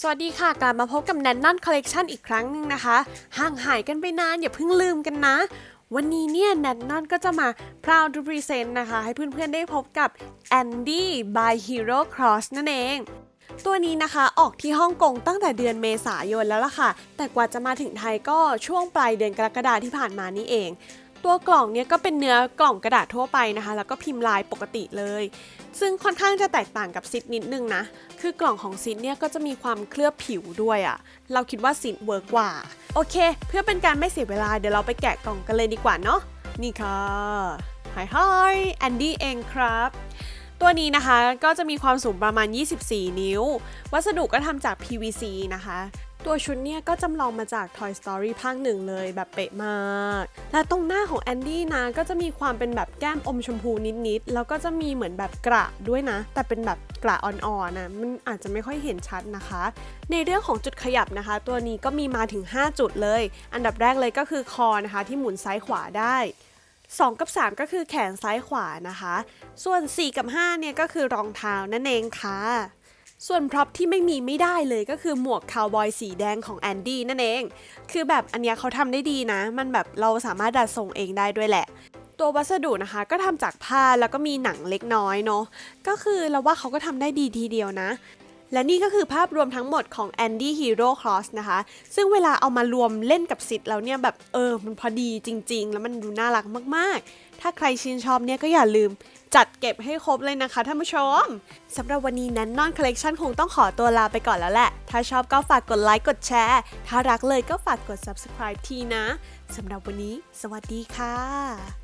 สวัสดีค่ะ กลับมาพบกับแนนนอนคอลเลกชันอีกครั้งหนึ่งนะคะ ห่างหายกันไปนานอย่าเพิ่งลืมกันนะ วันนี้เนี่ยแนนนอนก็จะมา proud to present นะคะ ให้เพื่อนๆได้พบกับ Andy by Hero Cross นั่นเอง ตัวนี้นะคะออกที่ฮ่องกงตั้งแต่เดือนเมษายนแล้วล่ะค่ะ แต่กว่าจะมาถึงไทยก็ช่วงปลายเดือนกรกฎาที่ผ่านมานี่เอง ตัวกล่องเนี่ยก็เป็นเนื้อกล่องกระดาษทั่วไปนะคะ แล้วก็พิมพ์ลายปกติเลย ซึ่งค่อนข้างจะแตกต่างกับซิดนิดนึงนะ คือกล่องของซิดเนี่ยก็จะมีความเคลือบผิวด้วยอะเราคิดว่าซิดเวิร์กกว่า โอเค เพื่อเป็นการไม่เสียเวลาเดี๋ยวเราไปแกะกล่องกันเลยดีกว่าเนาะ นี่ค่ะไฮไฮแอนดี้เองครับ ตัวนี้นะคะก็จะมีความสูงประมาณ 24 นิ้ว วัสดุก็ทำจาก PVC นะคะ ตัวชุดเนี่ยก็จำลองมาจาก Toy Story ภาคหนึ่งเลยแบบเป๊ะมาก และตรงหน้าของแอนดี้นะก็จะมีความเป็นแบบแก้มอมชมพูนิดๆ แล้วก็จะมีเหมือนแบบกระด้วยนะ แต่เป็นแบบกระอ่อนๆนะมันอาจจะไม่ค่อยเห็นชัดนะคะ ในเรื่องของจุดขยับนะคะ ตัวนี้ก็มีมาถึง 5 จุดเลย อันดับแรกเลยก็คือคอนะคะ ที่หมุนซ้ายขวาได้ 2 กับ 3 ก็คือแขนซ้ายขวานะคะ ส่วน 4 กับ5เนี่ยก็คือรองเท้านั่นเองค่ะ ส่วนพร็อพที่ไม่มีไม่ได้เลยก็คือหมวกคาวบอยสีแดงของแอนดี้นั่นเอง คือแบบอันเนี้ยเขาทำได้ดีนะ มันแบบเราสามารถดัดทรงเองได้ด้วยแหละ ตัววัสดุนะคะ ก็ทำจากผ้าแล้วก็มีหนังเล็กน้อยเนาะ ก็คือเราว่าเขาก็ทำได้ดีทีเดียวนะ และนี่ก็คือภาพรวมทั้งหมดของ Andy Hero Cross นะคะ ซึ่งเวลาเอามารวมเล่นกับสิทธิ์แล้วเนี่ยแบบเออมันพอดีจริง ๆ แล้วมันดูน่ารักมากๆ ถ้าใครชื่นชอบเนี่ยก็อย่าลืมจัดเก็บให้ครบเลยนะคะท่านผู้ชม สำหรับวันนี้นั้นนอนคอลเลกชันคงต้องขอตัวลาไปก่อนแล้วแหละ ถ้าชอบก็ฝากกดไลค์กดแชร์ ถ้ารักเลยก็ฝากกด subscribe ทีนะ สำหรับวันนี้ สวัสดีค่ะ